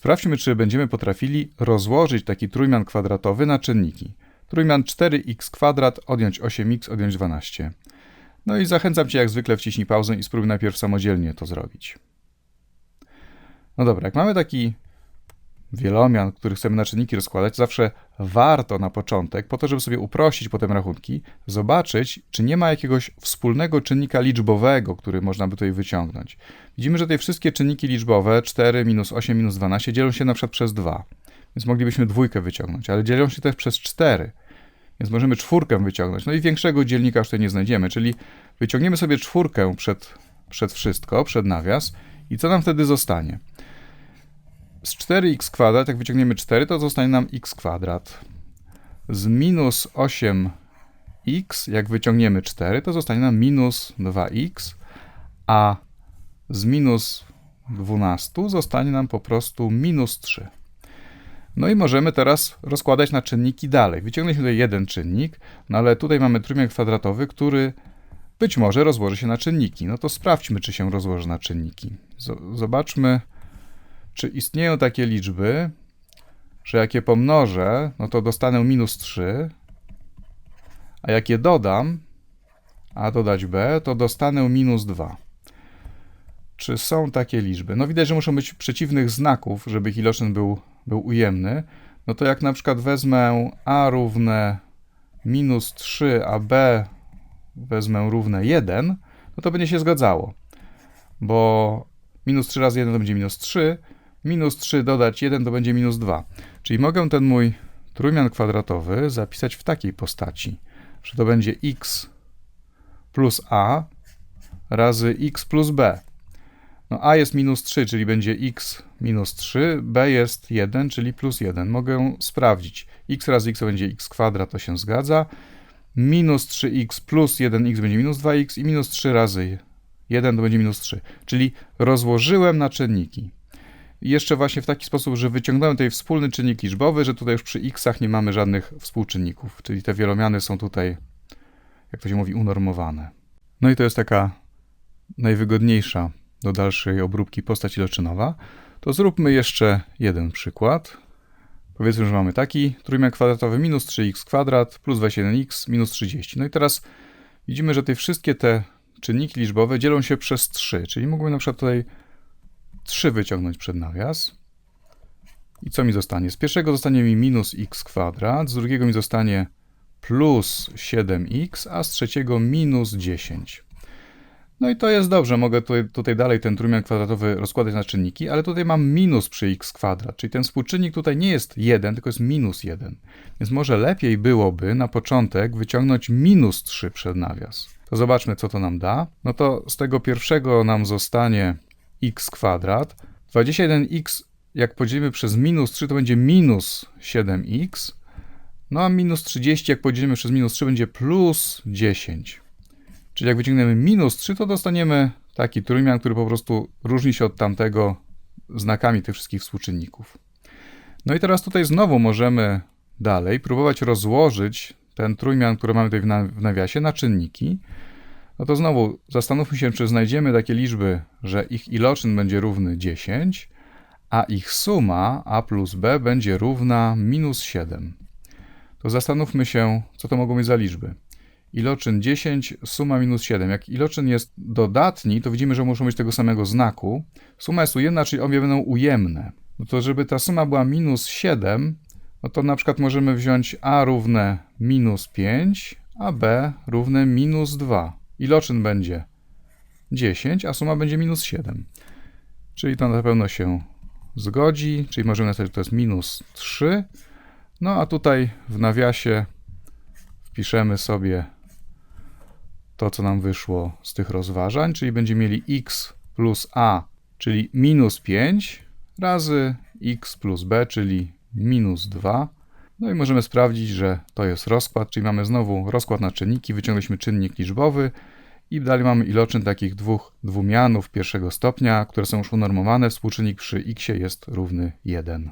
Sprawdźmy, czy będziemy potrafili rozłożyć taki trójmian kwadratowy na czynniki. Trójmian 4x kwadrat, odjąć 8x, odjąć 12. No i zachęcam Cię jak zwykle wciśnij pauzę i spróbuj najpierw samodzielnie to zrobić. No dobra, jak mamy taki wielomian, który chcemy na czynniki rozkładać, zawsze warto na początek, po to, żeby sobie uprościć potem rachunki, zobaczyć, czy nie ma jakiegoś wspólnego czynnika liczbowego, który można by tutaj wyciągnąć. Widzimy, że te wszystkie czynniki liczbowe, 4, minus 8, minus 12, dzielą się na przykład przez 2. Więc moglibyśmy dwójkę wyciągnąć, ale dzielą się też przez 4. Więc możemy czwórkę wyciągnąć. No i większego dzielnika już tutaj nie znajdziemy, czyli wyciągniemy sobie czwórkę przed, przed wszystko, przed nawias i co nam wtedy zostanie? Z 4x kwadrat, jak wyciągniemy 4, to zostanie nam x kwadrat. Z minus 8x, jak wyciągniemy 4, to zostanie nam minus 2x, a z minus 12 zostanie nam po prostu minus 3. No i możemy teraz rozkładać na czynniki dalej. Wyciągnęliśmy tutaj jeden czynnik, no ale tutaj mamy trójmian kwadratowy, który być może rozłoży się na czynniki. No to sprawdźmy, czy się rozłoży na czynniki. Zobaczmy, czy istnieją takie liczby, że jak je pomnożę, no to dostanę minus 3, a jak je dodam, a dodać b, to dostanę minus 2. Czy są takie liczby? No widać, że muszą być przeciwnych znaków, żeby ich iloczyn był, był ujemny. No to jak na przykład wezmę a równe minus 3, a b wezmę równe 1, no to będzie się zgadzało. Bo minus 3 razy 1 to będzie minus 3, minus 3 dodać 1 to będzie minus 2. Czyli mogę ten mój trójmian kwadratowy zapisać w takiej postaci, że to będzie x plus a razy x plus b. No a jest minus 3, czyli będzie x minus 3, b jest 1, czyli plus 1. Mogę sprawdzić. x razy x to będzie x kwadrat, to się zgadza. Minus 3x plus 1x będzie minus 2x i minus 3 razy 1 to będzie minus 3. Czyli rozłożyłem na czynniki jeszcze właśnie w taki sposób, że wyciągnąłem tutaj wspólny czynnik liczbowy, że tutaj już przy x'ach nie mamy żadnych współczynników, czyli te wielomiany są tutaj, jak to się mówi, unormowane. No i to jest taka najwygodniejsza do dalszej obróbki postać iloczynowa. To zróbmy jeszcze jeden przykład. Powiedzmy, że mamy taki trójmian kwadratowy minus 3x kwadrat plus 21x minus 30. No i teraz widzimy, że te wszystkie te czynniki liczbowe dzielą się przez 3, czyli mógłbym na przykład tutaj 3 wyciągnąć przed nawias. I co mi zostanie? Z pierwszego zostanie mi minus x kwadrat, z drugiego mi zostanie plus 7x, a z trzeciego minus 10. No i to jest dobrze, mogę tutaj, tutaj dalej ten trójmian kwadratowy rozkładać na czynniki, ale tutaj mam minus przy x kwadrat, czyli ten współczynnik tutaj nie jest 1, tylko jest minus 1. Więc może lepiej byłoby na początek wyciągnąć minus 3 przed nawias. To zobaczmy, co to nam da. No to z tego pierwszego nam zostanie x kwadrat. 21x, jak podzielimy przez minus 3, to będzie minus 7x. No a minus 30, jak podzielimy przez minus 3, będzie plus 10. Czyli jak wyciągniemy minus 3, to dostaniemy taki trójmian, który po prostu różni się od tamtego znakami tych wszystkich współczynników. No i teraz tutaj znowu możemy dalej próbować rozłożyć ten trójmian, który mamy tutaj w nawiasie, na czynniki. No to znowu zastanówmy się, czy znajdziemy takie liczby, że ich iloczyn będzie równy 10, a ich suma a plus b będzie równa minus 7. To zastanówmy się, co to mogą być za liczby. Iloczyn 10, suma minus 7. Jak iloczyn jest dodatni, to widzimy, że muszą być tego samego znaku. Suma jest ujemna, czyli obie będą ujemne. No to żeby ta suma była minus 7, no to na przykład możemy wziąć a równe minus 5, a b równe minus 2 iloczyn będzie 10, a suma będzie minus 7. Czyli to na pewno się zgodzi, czyli możemy napisać, że to jest minus 3. No a tutaj w nawiasie wpiszemy sobie to, co nam wyszło z tych rozważań, czyli będziemy mieli x plus a, czyli minus 5 razy x plus b, czyli minus 2. No i możemy sprawdzić, że to jest rozkład, czyli mamy znowu rozkład na czynniki, wyciągnęliśmy czynnik liczbowy i dalej mamy iloczyn takich dwóch dwumianów pierwszego stopnia, które są już unormowane. Współczynnik przy x jest równy 1.